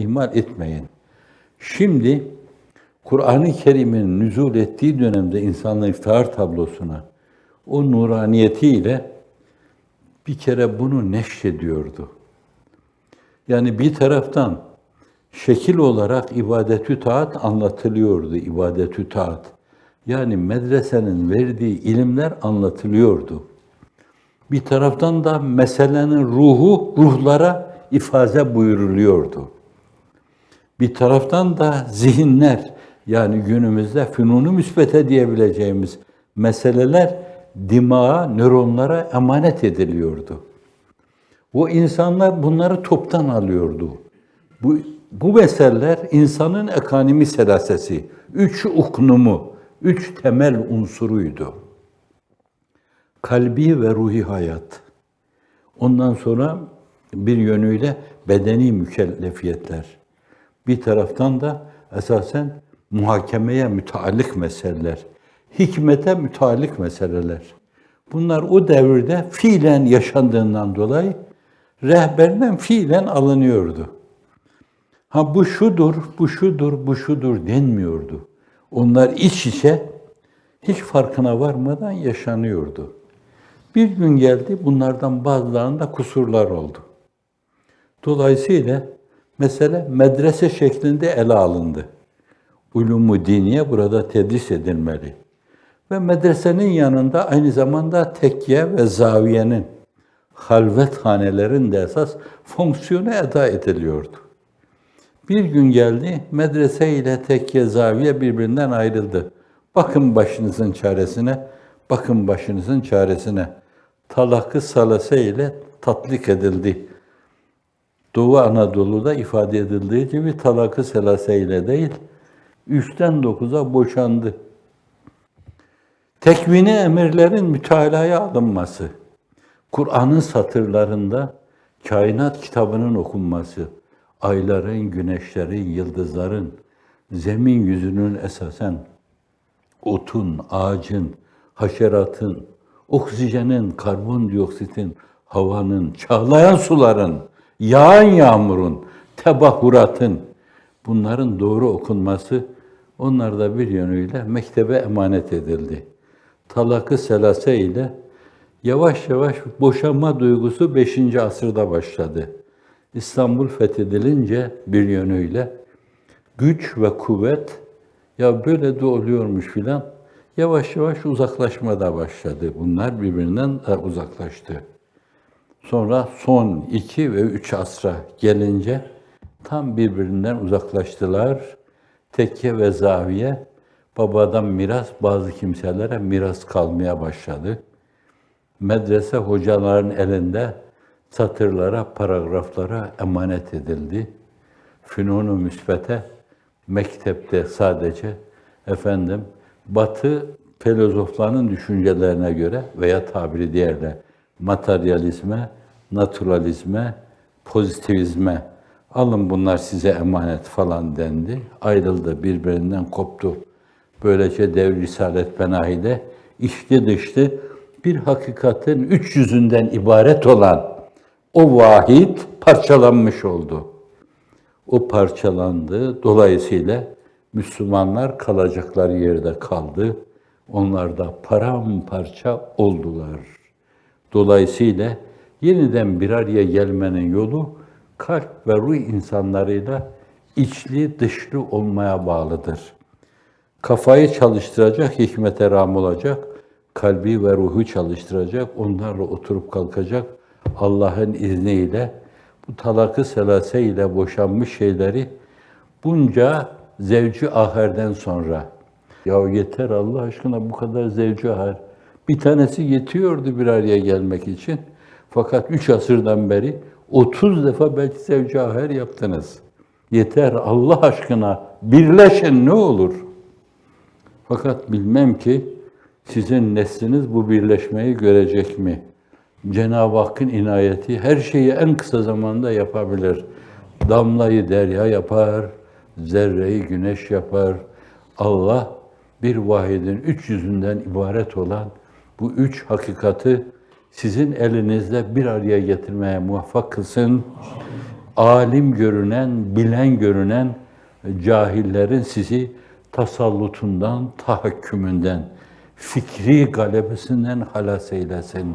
ihmal etmeyin. Şimdi Kur'an-ı Kerim'in nüzul ettiği dönemde insanların iftihar tablosuna o nuraniyetiyle bir kere bunu neşrediyordu. Yani bir taraftan şekil olarak ibadetü taat anlatılıyordu, ibadetü taat. Yani medresenin verdiği ilimler anlatılıyordu. Bir taraftan da meselenin ruhu ruhlara ifade buyuruluyordu. Bir taraftan da zihinler yani günümüzde fünunu müsbete diyebileceğimiz meseleler dimağa, nöronlara emanet ediliyordu. O insanlar bunları toptan alıyordu. Bu, bu meseleler insanın ekonomi selasesi, üç uknumu, üç temel unsuruydu. Kalbi ve ruhi hayat. Ondan sonra bir yönüyle bedeni mükellefiyetler. Bir taraftan da esasen muhakemeye müteallik meseleler, hikmete müteallik meseleler. Bunlar o devirde fiilen yaşandığından dolayı rehberden fiilen alınıyordu. Ha bu şudur, bu şudur, bu şudur denmiyordu. Onlar iç içe hiç farkına varmadan yaşanıyordu. Bir gün geldi bunlardan bazılarında kusurlar oldu. Dolayısıyla mesele medrese şeklinde ele alındı. Ulumu diniye burada tedris edilmeli. Ve medresenin yanında aynı zamanda tekkiye ve zaviyenin, halvethanelerin de esas fonksiyonu eda ediliyordu. Bir gün geldi, medrese ile tekkiye zaviye birbirinden ayrıldı. Bakın başınızın çaresine, bakın başınızın çaresine. Talakı salase ile tatlik edildi. Doğu Anadolu'da ifade edildiği gibi talakı selase ile değil, üçten dokuza boşandı. Tekvini emirlerin mütalaya alınması, Kur'an'ın satırlarında kainat kitabının okunması, ayların, güneşlerin, yıldızların, zemin yüzünün esasen otun, ağacın, haşeratın, oksijenin, karbondioksitin, havanın, çağlayan suların, yağan yağmurun, tebahuratın, bunların doğru okunması onlar da bir yönüyle mektebe emanet edildi. Talakı selase ile yavaş yavaş boşanma duygusu 5. asırda başladı. İstanbul fethedilince bir yönüyle güç ve kuvvet ya böyle de oluyormuş filan yavaş yavaş uzaklaşmada başladı. Bunlar birbirinden de uzaklaştı. Sonra son iki ve üç asra gelince tam birbirinden uzaklaştılar. Tekke ve zaviye babadan miras bazı kimselere miras kalmaya başladı. Medrese hocaların elinde satırlara, paragraflara emanet edildi. Fünunu müsbete mektepte sadece efendim Batı filozoflarının düşüncelerine göre veya tabiri diğerle materyalizme, naturalizme, pozitivizme alın bunlar size emanet falan dendi. Ayrıldı, birbirinden koptu. Böylece dev Risalet Benahi'de içli dışlı bir hakikatin üç yüzünden ibaret olan o vahid parçalanmış oldu. O parçalandı. Dolayısıyla Müslümanlar kalacakları yerde kaldı. Onlar da paramparça oldular. Dolayısıyla yeniden bir araya gelmenin yolu kalp ve ruh insanlarıyla içli dışlı olmaya bağlıdır. Kafayı çalıştıracak, hikmete ram olacak, kalbi ve ruhu çalıştıracak, onlarla oturup kalkacak, Allah'ın izniyle bu talakı selase ile boşanmış şeyleri bunca zevci aherden sonra ya yeter Allah aşkına bu kadar zevci aher. Bir tanesi yetiyordu bir araya gelmek için. Fakat üç asırdan beri 30 defa belki zevci aher yaptınız. Yeter Allah aşkına birleşin ne olur. Fakat bilmem ki sizin nesliniz bu birleşmeyi görecek mi? Cenab-ı Hakk'ın inayeti her şeyi en kısa zamanda yapabilir. Damlayı derya yapar, zerreyi güneş yapar. Allah bir vahidin üç yüzünden ibaret olan bu üç hakikati sizin elinizde bir araya getirmeye muvaffak kılsın. alim görünen, bilen görünen cahillerin sizi tasallutundan, tahakkümünden, fikri galebesinden halas eylesin.